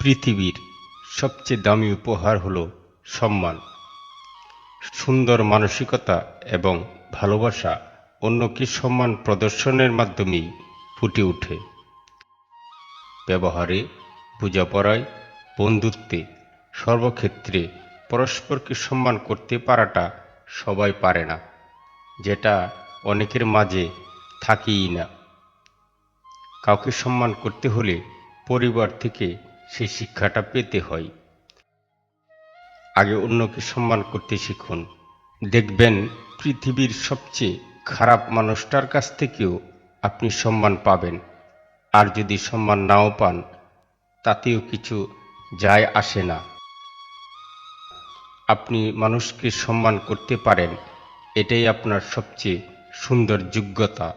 পৃথিবীর সবচেয়ে দামি উপহার হলো সম্মান। সুন্দর মানসিকতা এবং ভালোবাসা অন্যকে সম্মান প্রদর্শনের মাধ্যমেই ফুটে ওঠে। ব্যবহারে, বোঝাপড়ায়, বন্ধুত্বে সর্বক্ষেত্রে পরস্পরকে সম্মান করতে পারাটা সবাই পারে না, যেটা অনেকের মাঝে থাকেই না। কাউকে সম্মান করতে হলে পরিবার থেকে সেই শিক্ষাটা পেতে হয়। আগে অন্যকে সম্মান করতে শিখুন। দেখবেন পৃথিবীর সবচেয়ে খারাপ মানুষটার কাছ থেকেও আপনি সম্মান পাবেন। আর যদি সম্মান নাও পান, তাতেও কিছু যায় আসে না। আপনি মানুষকে সম্মান করতে পারেন, এটাই আপনার সবচেয়ে সুন্দর যোগ্যতা।